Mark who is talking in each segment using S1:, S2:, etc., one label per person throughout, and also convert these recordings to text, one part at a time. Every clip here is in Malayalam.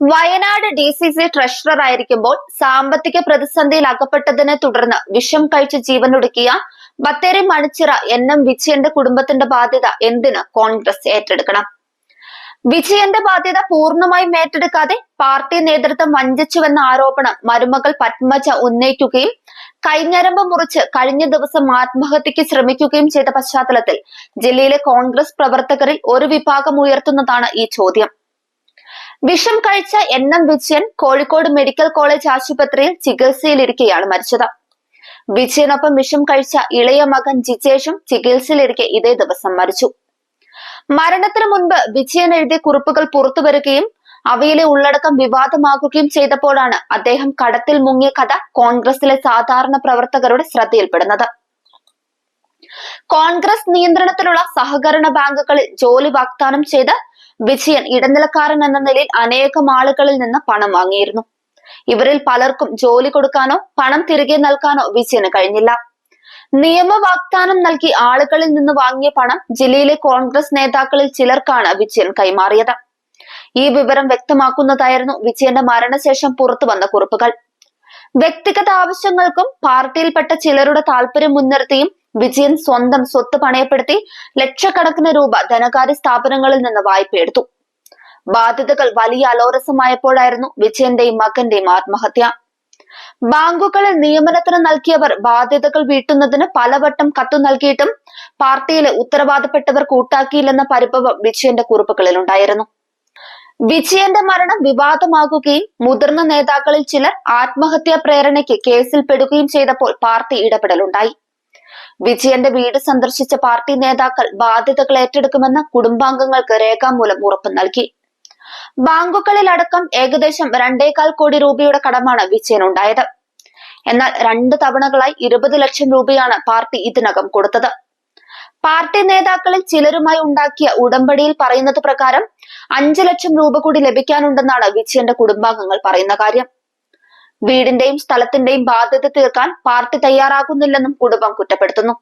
S1: Wayanad D C C treasurer ആയിരിക്കുമ്പോൾ സാമ്പത്തിക പ്രതിസന്ധിയിൽ അകപ്പെട്ടതിനെ തുടർന്ന് വിഷം കഴിച്ച് ജീവനൊടുക്കിയ ബത്തേരി മണിച്ചിറ എൻ എം വിജയന്റെ കുടുംബത്തിന്റെ ബാധ്യത എന്തിന് കോൺഗ്രസ് ഏറ്റെടുക്കണം? വിജയന്റെ ബാധ്യത പൂർണമായും ഏറ്റെടുക്കാതെ പാർട്ടി നേതൃത്വം വഞ്ചിച്ചുവെന്ന ആരോപണം മരുമകൾ പത്മജ ഉന്നയിക്കുകയും കൈഞ്ഞരമ്പ് മുറിച്ച് കഴിഞ്ഞ ദിവസം ആത്മഹത്യക്ക് ശ്രമിക്കുകയും ചെയ്ത പശ്ചാത്തലത്തിൽ ജില്ലയിലെ കോൺഗ്രസ് പ്രവർത്തകരിൽ ഒരു വിഭാഗം ഉയർത്തുന്നതാണ് ഈ ചോദ്യം. വിഷം കഴിച്ച എണ്ണം വിജയൻ കോഴിക്കോട് മെഡിക്കൽ കോളേജ് ആശുപത്രിയിൽ ചികിത്സയിലിരിക്കെയാണ് മരിച്ചത്. വിജയനൊപ്പം വിഷം കഴിച്ച ഇളയ മകൻ ജിജേഷും ചികിത്സയിലിരിക്കെ ഇതേ ദിവസം മരിച്ചു. മരണത്തിന് മുൻപ് വിജയൻ എഴുതിയ കുറിപ്പുകൾ പുറത്തുവരികയും അവയിലെ ഉള്ളടക്കം വിവാദമാകുകയും ചെയ്തപ്പോഴാണ് അദ്ദേഹം കടത്തിൽ മുങ്ങിയ കഥ കോൺഗ്രസിലെ സാധാരണ പ്രവർത്തകരുടെ ശ്രദ്ധയിൽപ്പെടുന്നത്. കോൺഗ്രസ് നിയന്ത്രണത്തിലുള്ള സഹകരണ ബാങ്കുകളിൽ ജോലി വാഗ്ദാനം ചെയ്ത് വിജയൻ ഇടനിലക്കാരൻ എന്ന നിലയിൽ അനേകം ആളുകളിൽ നിന്ന് പണം വാങ്ങിയിരുന്നു. ഇവരിൽ പലർക്കും ജോലി കൊടുക്കാനോ പണം തിരികെ നൽകാനോ വിജയന് കഴിഞ്ഞില്ല. നിയമ വാഗ്ദാനം നൽകി ആളുകളിൽ നിന്ന് വാങ്ങിയ പണം ജില്ലയിലെ കോൺഗ്രസ് നേതാക്കളിൽ ചിലർക്കാണ് വിജയൻ കൈമാറിയത്. ഈ വിവരം വ്യക്തമാക്കുന്നതായിരുന്നു വിജയന്റെ മരണശേഷം പുറത്തു വന്ന കുറിപ്പുകൾ. വ്യക്തിഗത ആവശ്യങ്ങൾക്കും പാർട്ടിയിൽപ്പെട്ട ചിലരുടെ താല്പര്യം മുൻനിർത്തിയും വിജയൻ സ്വന്തം സ്വത്ത് പണയപ്പെടുത്തി ലക്ഷക്കണക്കിന് രൂപ ധനകാര്യ സ്ഥാപനങ്ങളിൽ നിന്ന് വായ്പ എടുത്തു. ബാധ്യതകൾ വലിയ അലോറസമായപ്പോഴായിരുന്നു വിജയന്റെയും മകന്റെയും ആത്മഹത്യ. ബാങ്കുകളിൽ നിയമനത്തിന് നൽകിയവർ ബാധ്യതകൾ വീട്ടുന്നതിന് പലവട്ടം കത്തു നൽകിയിട്ടും പാർട്ടിയിലെ ഉത്തരവാദപ്പെട്ടവർ കൂട്ടാക്കിയില്ലെന്ന പരിഭവം വിജയന്റെ കുറിപ്പുകളിൽ ഉണ്ടായിരുന്നു വിജയന്റെ മരണം വിവാദമാകുകയും മുതിർന്ന നേതാക്കളിൽ ചിലർ ആത്മഹത്യാ പ്രേരണയ്ക്ക് കേസിൽ പെടുകയും ചെയ്തപ്പോൾ പാർട്ടി ഇടപെടലുണ്ടായി. വിജയന്റെ വീട് സന്ദർശിച്ച പാർട്ടി നേതാക്കൾ ബാധ്യതകൾ ഏറ്റെടുക്കുമെന്ന് കുടുംബാംഗങ്ങൾക്ക് രേഖാമൂലം ഉറപ്പ് നൽകി. ബാങ്കുകളിലടക്കം ഏകദേശം രണ്ടേകാൽ കോടി രൂപയുടെ കടമാണ് വിജയനുണ്ടായത്. എന്നാൽ രണ്ട് തവണകളായി ഇരുപത് ലക്ഷം രൂപയാണ് പാർട്ടി ഇതിനകം കൊടുത്തത്. പാർട്ടി നേതാക്കളിൽ ചിലരുമായി ഉണ്ടാക്കിയ ഉടമ്പടിയിൽ പറയുന്നത് പ്രകാരം അഞ്ചു ലക്ഷം രൂപ കൂടി ലഭിക്കാനുണ്ടെന്നാണ് വിജയന്റെ കുടുംബാംഗങ്ങൾ പറയുന്ന കാര്യം. വീടിന്റെയും സ്ഥലത്തിന്റെയും ബാധ്യത തീർക്കാൻ പാർട്ടി തയ്യാറാകുന്നില്ലെന്നും കുടുംബം കുറ്റപ്പെടുത്തുന്നു.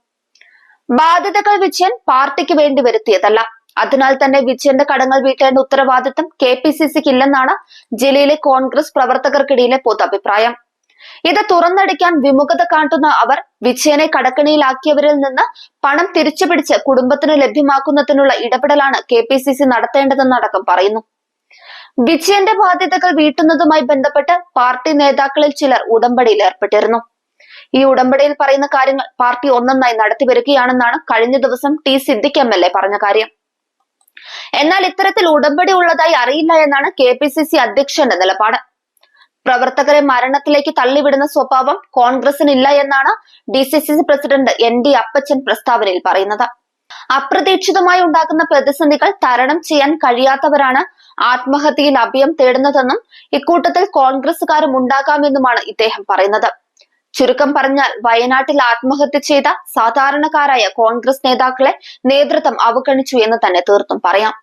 S1: ബാധ്യതകൾ വിജയൻ പാർട്ടിക്ക് വേണ്ടി വരുത്തിയതല്ല. അതിനാൽ തന്നെ വിജയന്റെ കടങ്ങൾ വീട്ടേണ്ട ഉത്തരവാദിത്തം കെ പി സി സിക്ക് ഇല്ലെന്നാണ് ജില്ലയിലെ കോൺഗ്രസ് പ്രവർത്തകർക്കിടയിലെ പൊതുഅഭിപ്രായം. ഇത് തുറന്നടിക്കാൻ വിമുഖത കാട്ടുന്ന അവർ വിജയനെ കടക്കണിയിലാക്കിയവരിൽ നിന്ന് പണം തിരിച്ചുപിടിച്ച് കുടുംബത്തിന് ലഭ്യമാക്കുന്നതിനുള്ള ഇടപെടലാണ് കെ പി സി സി നടത്തേണ്ടതെന്നടക്കം പറയുന്നു. വിജയന്റെ ബാധ്യതകൾ വീട്ടുന്നതുമായി ബന്ധപ്പെട്ട് പാർട്ടി നേതാക്കളിൽ ചിലർ ഉടമ്പടിയിൽ ഏർപ്പെട്ടിരുന്നു. ഈ ഉടമ്പടിയിൽ പറയുന്ന കാര്യങ്ങൾ പാർട്ടി ഒന്നൊന്നായി നടത്തി വരികയാണെന്നാണ് കഴിഞ്ഞ ദിവസം T Siddique M L A പറഞ്ഞ കാര്യം. എന്നാൽ ഇത്തരത്തിൽ ഉടമ്പടി ഉള്ളതായി അറിയില്ല എന്നാണ് കെ പി സി സി അധ്യക്ഷന്റെ നിലപാട്. പ്രവർത്തകരെ മരണത്തിലേക്ക് തള്ളിവിടുന്ന സ്വഭാവം കോൺഗ്രസിനില്ല എന്നാണ് D C C president N D Appachan പ്രസ്താവനയിൽ പറയുന്നത്. അപ്രതീക്ഷിതമായി ഉണ്ടാകുന്ന പ്രതിസന്ധികൾ തരണം ചെയ്യാൻ കഴിയാത്തവരാണ് ആത്മഹത്യയിൽ അഭയം തേടുന്നതെന്നും ഇക്കൂട്ടത്തിൽ കോൺഗ്രസുകാരും ഉണ്ടാകാമെന്നുമാണ് ഇദ്ദേഹം പറയുന്നത്. ചുരുക്കം പറഞ്ഞാൽ വയനാട്ടിൽ ആത്മഹത്യ ചെയ്ത സാധാരണക്കാരായ കോൺഗ്രസ് നേതാക്കളെ നേതൃത്വം അവഗണിച്ചു എന്ന് തന്നെ തീർത്തും പറയാം.